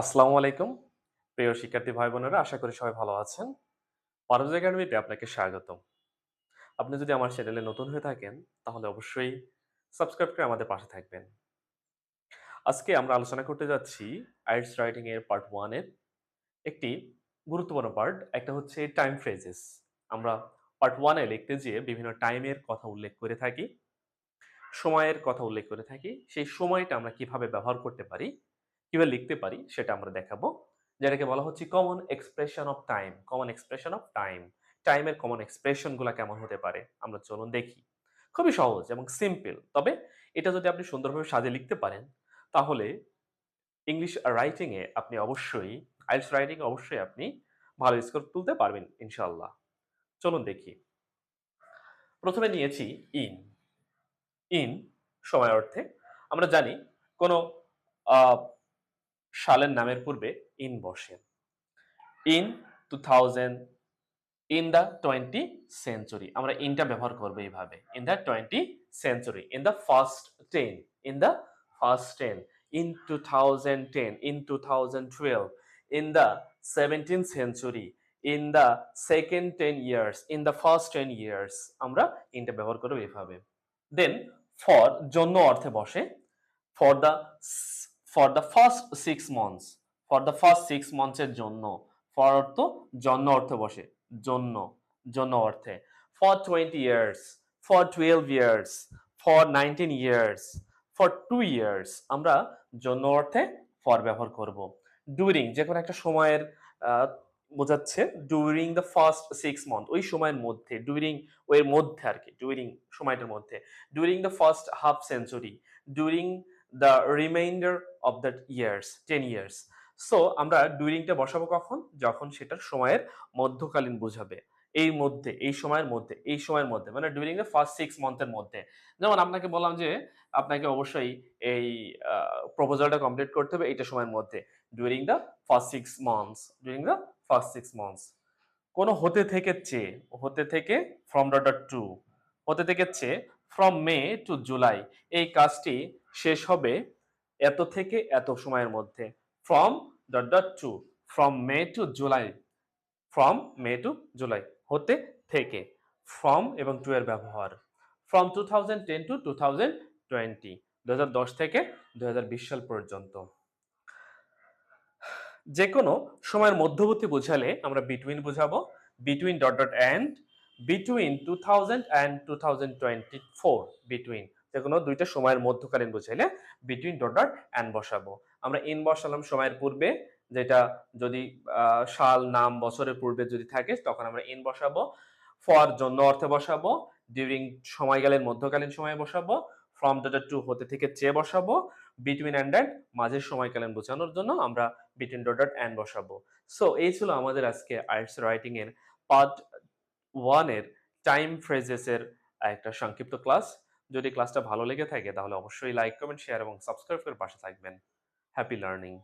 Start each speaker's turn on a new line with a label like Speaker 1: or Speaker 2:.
Speaker 1: আসসালামু আলাইকুম। প্রিয় শিক্ষার্থী ভাই বোনেরা আশা করি সবাই ভালো আছেন। পারভেজ একাডেমিতে আপনাকে স্বাগতম। আপনি যদি আমার চ্যানেলে নতুন হয়ে থাকেন, তাহলে অবশ্যই সাবস্ক্রাইব করে আমাদের পাশে থাকবেন। আজকে আমরা আলোচনা করতে যাচ্ছি আইটস রাইটিং এর পার্ট ওয়ানের একটি গুরুত্বপূর্ণ পার্ট একটা হচ্ছে টাইম ফ্রেজেস আমরা পার্ট ওয়ানে লিখতে যেয়ে বিভিন্ন টাইমের কথা উল্লেখ করে থাকি, সময়ের কথা উল্লেখ করে থাকি। সেই সময়টা আমরা কীভাবে ব্যবহার করতে পারি কীভাবে লিখতে পারি সেটা আমরা দেখাবো। যেটাকে বলা হচ্ছে common expression of time common expression of time টাইমের কমন এক্সপ্রেশনগুলো কেমন হতে পারে? আমরা চলুন দেখি। খুবই সহজ এবং সিম্পল তবে এটা যদি আপনি সুন্দরভাবে সাজে লিখতে পারেন, তাহলে ইংলিশ রাইটিংয়ে আপনি অবশ্যই আইলস রাইটিং অবশ্যই আপনি ভালো স্কোর তুলতে পারবেন ইনশাল্লাহ চলুন দেখি। প্রথমে নিয়েছি ইন ইন সময় অর্থে আমরা জানি কোনো সালের নামের পূর্বে ইন বসে। In two thousand in the twenty century আমরা ইনটা ব্যবহার করব এইভাবে। In the twenty century in the first ten in the first ten in two thousand ten in two thousand twelve in the seventeen century in the second ten years in the first ten years আমরা ইনটা ব্যবহার করব এইভাবে। দেন for জন্য অর্থে বসে। For the for the first six months for the first six মান্থসের জন্য for অর্থ জন্য অর্থে বসে, জন্য জন্য অর্থে for twenty years for twelve years for nineteen years for two years আমরা জন্য অর্থে ফর ব্যবহার করব। ডুরিং যে কোনো একটা সময়ের বোঝাচ্ছে during the first six month ওই সময়ের মধ্যে ডুরিং ওই মধ্যে আর কি ডুরিং সময়টার মধ্যে during the first half century during the reminder of that years ten years so আমরা ডুরিংটা বসাবো কখন? যখন সেটার সময়ের মধ্যকালীন বোঝাবে। এই মধ্যে, এই সময়ের মধ্যে, এই সময়ের মধ্যে মানে ডুরিং দ্য ফার্স্ট সিক্স মান্থের মধ্যে। যেমন আপনাকে বললাম যে, আপনাকে অবশ্যই এই প্রপোজালটা কমপ্লিট করতে হবে এইটা সময়ের মধ্যে। During the first six months during the first six months কোনো হতে থেকে চেয়ে হতে থেকে ফ্রম ডট টু হতে থেকে চেয়ে ফ্রম মে টু জুলাই এই কাজটি শেষ হবে এত থেকে এত সময়ের মধ্যে। From dot dot to from May to July from May to July হতে থেকে। ফ্রম এবং টু এর ব্যবহার। From two thousand ten to two thousand twenty দু হাজার দশ থেকে দু হাজার বিশ সাল পর্যন্ত। যে কোনো সময়ের মধ্যবর্তী বোঝালে আমরা বিটুইন বোঝাবো। Between dot dot and between two thousand and two thousand twenty four between যে কোনো দুইটা সময়ের মধ্যকালীন বোঝাইলে বিটুইন ডট ডট অ্যান্ড বসাবো। আমরা ইন বসালাম সময়ের পূর্বে, যেটা যদি সাল, নাম, বছরের পূর্বে যদি থাকে, তখন আমরা ইন বসাবো। ফর জন্য অর্থে বসাবো ডিউরিং সময়কালীন মধ্যকালীন সময়ে বসাবো ফ্রম ডট টু হতে থেকে চেয়ে বসাবো বিটুইন অ্যান্ড অ্যান্ড মাঝের সময়কালীন বোঝানোর জন্য আমরা বিটুইন ডট ডট অ্যান্ড বসাবো। সো এই ছিল আমাদের আজকে আর্টস রাইটিং এর পার্ট ওয়ানের টাইম ফ্রেজেসের একটা সংক্ষিপ্ত ক্লাস যদি ক্লাসটা ভালো লেগে থাকে, তাহলে অবশ্যই লাইক কমেন্ট শেয়ার এবং সাবস্ক্রাইব করে পাশে থাকবেন। Happy learning